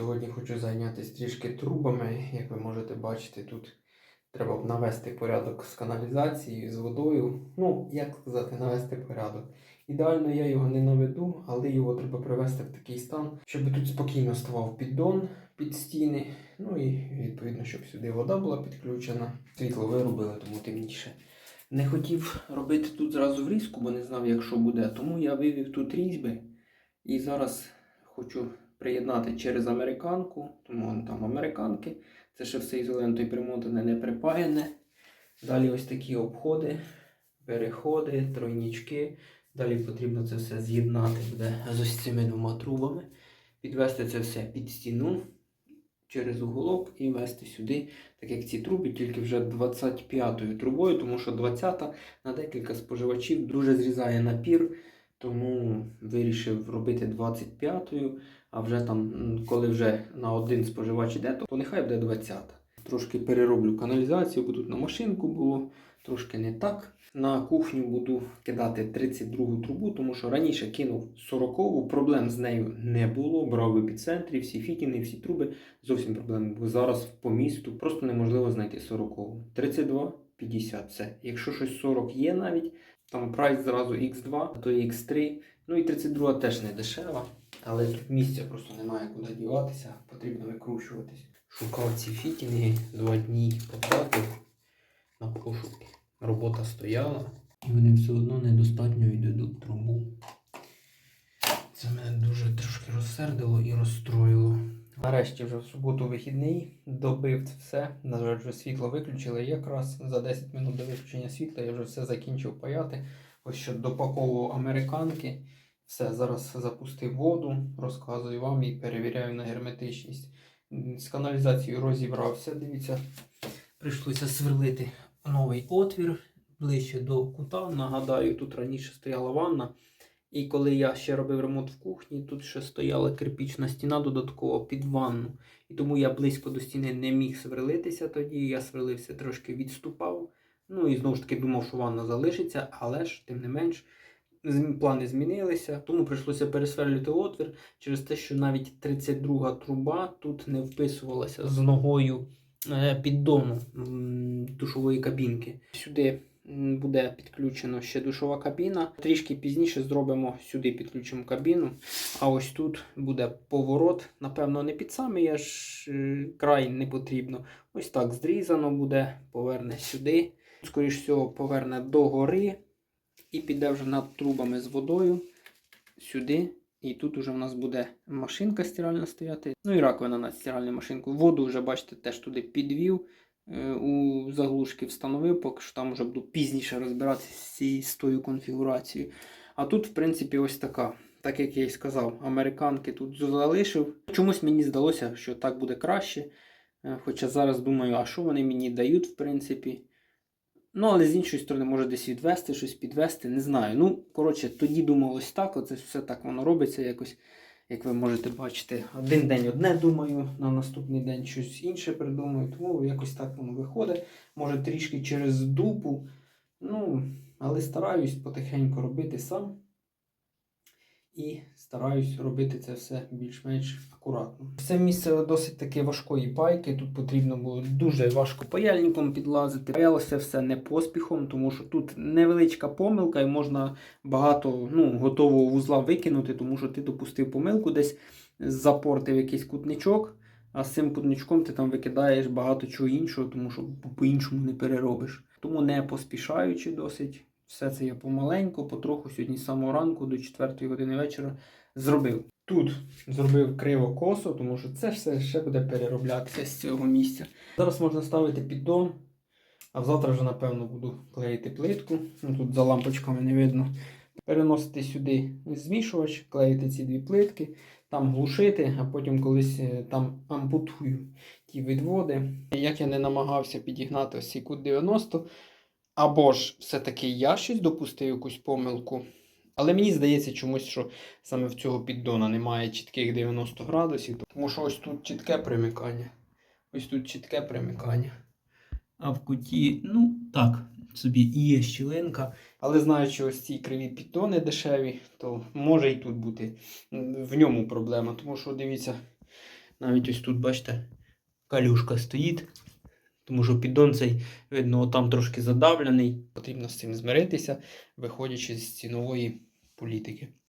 Сьогодні хочу зайнятися трішки трубами. Як ви можете бачити, тут треба б навести порядок з каналізацією, з водою. Ну, як сказати, навести порядок. Ідеально я його не наведу, але його треба привести в такий стан, щоб тут спокійно ставав піддон під стіни. Ну і відповідно, щоб сюди вода була підключена. Світло вирубили, тому темніше. Не хотів робити тут зразу врізку, бо не знав, як що буде. Тому я вивів тут різьби. І зараз хочу приєднати через американку, тому вон там американки. Це ще все ізолентою примотане, не припаяне. Далі ось такі обходи, переходи, тройнічки. Далі потрібно це все з'єднати буде з ось цими двома трубами. Підвести це все під стіну через уголок і вести сюди, так як ці труби, тільки вже 25-ю трубою, тому що 20-та на декілька споживачів дуже зрізає напір. Тому вирішив робити 25-ю, а вже там, коли вже на один споживач іде, то нехай буде 20-та. Трошки перероблю каналізацію, бо тут на машинку було трошки не так. На кухню буду кидати 32 трубу, тому що раніше кинув 40-ву, проблем з нею не було. Брав в епіцентрі, всі фітіни, всі труби. Зовсім проблем було. Зараз по місту просто неможливо знайти 40-ву. 32, 50 все. Якщо щось 40 є навіть, там прайс зразу X2, а то і X3. Ну і 32 теж не дешева, але тут місця просто немає куди діватися, потрібно викручуватись. Шукав ці фітінги, два дні потратив на пошуки. Робота стояла, і вони все одно недостатньо відведуть трубу. Це мене дуже трошки розсердило і розстроїло. Нарешті вже в суботу вихідний, добив все. На жаль, вже світло виключили. Якраз за 10 минут до виключення світла я вже все закінчив паяти. Ось що допаковував американки. Все, зараз запустив воду, розказую вам і перевіряю на герметичність. З каналізацією розібрався. Дивіться, прийшлося сверлити новий отвір ближче до кута. Нагадаю, тут раніше стояла ванна. І коли я ще робив ремонт в кухні, тут ще стояла кирпічна стіна додатково під ванну. І тому я близько до стіни не міг сверлитися тоді. Я сверлився, трошки відступав. Ну і знову ж таки думав, що ванна залишиться, але ж, тим не менш, плани змінилися. Тому прийшлося пересверлювати отвір через те, що навіть 32 труба тут не вписувалася з ногою е, піддону душової кабінки. Сюди буде підключено ще душова кабіна. Трішки пізніше зробимо сюди підключимо кабіну. А ось тут буде поворот. Напевно, не під самий аж е, край не потрібно. Ось так зрізано буде, поверне сюди. Скоріш всього, поверне до гори і піде вже над трубами з водою сюди. І тут уже в нас буде машинка стиральна стояти. Ну і раковина на стиральну машинку. Воду вже, бачите, теж туди підвів. Е, У заглушки встановив, поки що там вже буду пізніше розбиратися з тою конфігурацією. А тут, в принципі, ось така. Так як я і сказав, американки тут залишив. Чомусь мені здалося, що так буде краще. Е, Хоча зараз думаю, а що вони мені дають, в принципі. Ну, але з іншої сторони, може десь відвести, щось підвести, не знаю. Ну, коротше, тоді думалось так, оце все так воно робиться якось, як ви можете бачити. Один день одне думаю, на наступний день щось інше придумаю, тому якось так воно виходить. Може трішки через дупу. Ну, але стараюсь потихеньку робити сам. І стараюсь робити це все більш-менш акуратно. Це місце досить таки важкої пайки. Тут потрібно було дуже важко паяльником підлазити. Паялося все не поспіхом, тому що тут невеличка помилка, і можна багато ну, готового вузла викинути, тому що ти допустив помилку, десь запортив якийсь кутничок, а з цим кутничком ти там викидаєш багато чого іншого, тому що по-іншому не переробиш. Тому не поспішаючи досить. Все це я помаленьку, потроху сьогодні з самого ранку до 4 години вечора зробив. Тут зробив криво косо, тому що це все ще буде перероблятися з цього місця. Зараз можна ставити піддон, а завтра вже, напевно, буду клеїти плитку. Ну, тут за лампочками не видно. Переносити сюди змішувач, клеїти ці дві плитки, там глушити, а потім колись е, там ампутую ті відводи. Як я не намагався підігнати ось цей кут 90, або ж все-таки я щось допустив якусь помилку. Але мені здається чомусь, що саме в цього піддона немає чітких 90 градусів. Тому що ось тут чітке примикання. Ось тут чітке примикання. А в куті, ну так, собі і є щілинка. Але знаючи ось ці криві піддони дешеві, то може і тут бути в ньому проблема. Тому що дивіться, Навіть ось тут, бачите, калюшка стоїть. Тому що піддон цей, видно, там трошки задавлений. Потрібно з цим змиритися, виходячи з цінової політики.